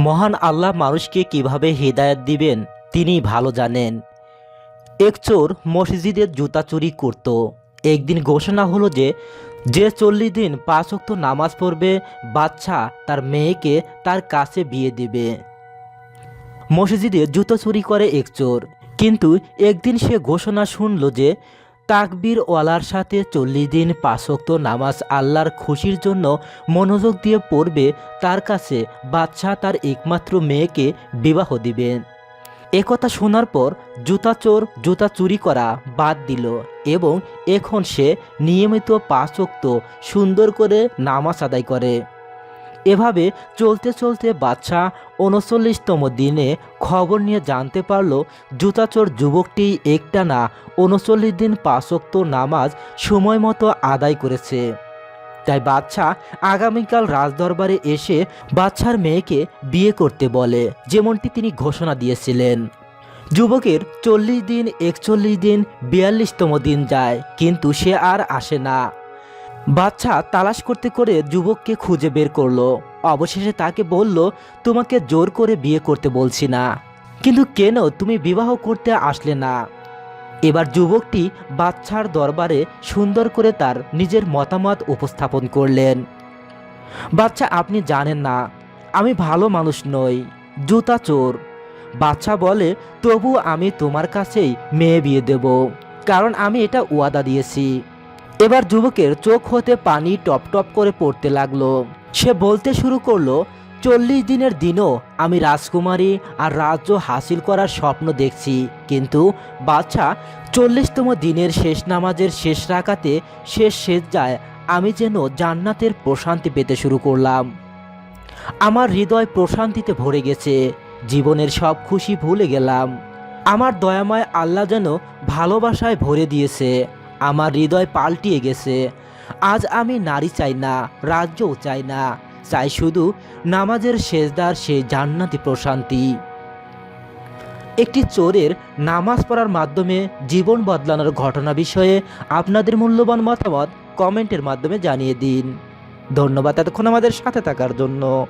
মহান আল্লাহ মানুষকে কীভাবে হেদায়েত দিবেন, তিনি ভালো জানেন। এক চোর মসজিদের জুতা চুরি করত। একদিন ঘোষণা হলো যে যে চল্লিশ দিন পাঁচ ওয়াক্ত নামাজ পড়বে বাচ্চা তার মেয়েকে তার কাছে বিয়ে দিবে। মসজিদে জুতো চুরি করে এক চোর। কিন্তু একদিন সে ঘোষণা শুনল যে তাকবীর ওয়ালার সাথে চল্লিশ দিন পাঁচক্ত নামাজ আল্লাহর খুশির জন্য মনোযোগ দিয়ে পড়বে, তার কাছে বাচ্চা তার একমাত্র মেয়েকে বিবাহ দিবেন একথা শোনার পর জুতা চোর জুতা চুরি করা বাদ দিল এবং এখন সে নিয়মিত পাঁচক্ত সুন্দর করে নামাজ আদায় করে। এভাবে চলতে চলতে বাচ্চা উনচল্লিশতম দিনে খবর নিয়ে জানতে পারল, জুতাচোর যুবকটি একটানা উনচল্লিশ দিন পাঁচক্ত নামাজ সময় মতো আদায় করেছে। তাই বাচ্চা আগামীকাল রাজদরবারে এসে বাচ্চার মেয়েকে বিয়ে করতে বলে, যেমনটি তিনি ঘোষণা দিয়েছিলেন। যুবকের চল্লিশ দিন, একচল্লিশ দিন, বিয়াল্লিশতম দিন যায়, কিন্তু সে আর আসে না। বাচ্চা তালাশ করতে করে যুবককে খুঁজে বের করল। অবশেষে তাকে বলল, তোমাকে জোর করে বিয়ে করতে বলছি না। কিন্তু কেন তুমি বিবাহ করতে আসলে না? এবার যুবকটি বাচ্চার দরবারে সুন্দর করে তার নিজের মতামত উপস্থাপন করলেন। বাচ্চা, আপনি জানেন না, আমি ভালো মানুষ নই, জুতা চোর। বাচ্চা বলে, তবু আমি তোমার কাছেই মেয়ে বিয়ে দেব, কারণ আমি এটা ওয়াদা দিয়েছি। এবার যুবকের চোখ হতে পানি টপ টপ করে পড়তে লাগল। সে বলতে শুরু করল, চল্লিশ দিনের দিনও আমি রাজকুমারী আর রাজ্য হাসিল করার স্বপ্ন দেখছি। কিন্তু বাচ্চা চল্লিশতম দিনের শেষ নামাজের শেষ রাখাতে শেষ শেষ যায়, আমি যেন জান্নাতের প্রশান্তি পেতে শুরু করলাম। আমার হৃদয় প্রশান্তিতে ভরে গেছে, জীবনের সব খুশি ভুলে গেলাম। আমার দয়াময় আল্লাহ যেন ভালোবাসায় ভরে দিয়েছে। আমার হৃদয় পাল্টিয়ে গেছে। আজ আমি নারী চাই না, রাজ্যও চাই না। চাই শুধু নামাজের শেষদার সেই জান্নাতি প্রশান্তি। একটি চোরের নামাজ পড়ার মাধ্যমে জীবন বদলানোর ঘটনা বিষয়ে আপনাদের মূল্যবান মতামত কমেন্টের মাধ্যমে জানিয়ে দিন। ধন্যবাদ এতক্ষণ আমাদের সাথে থাকার জন্য।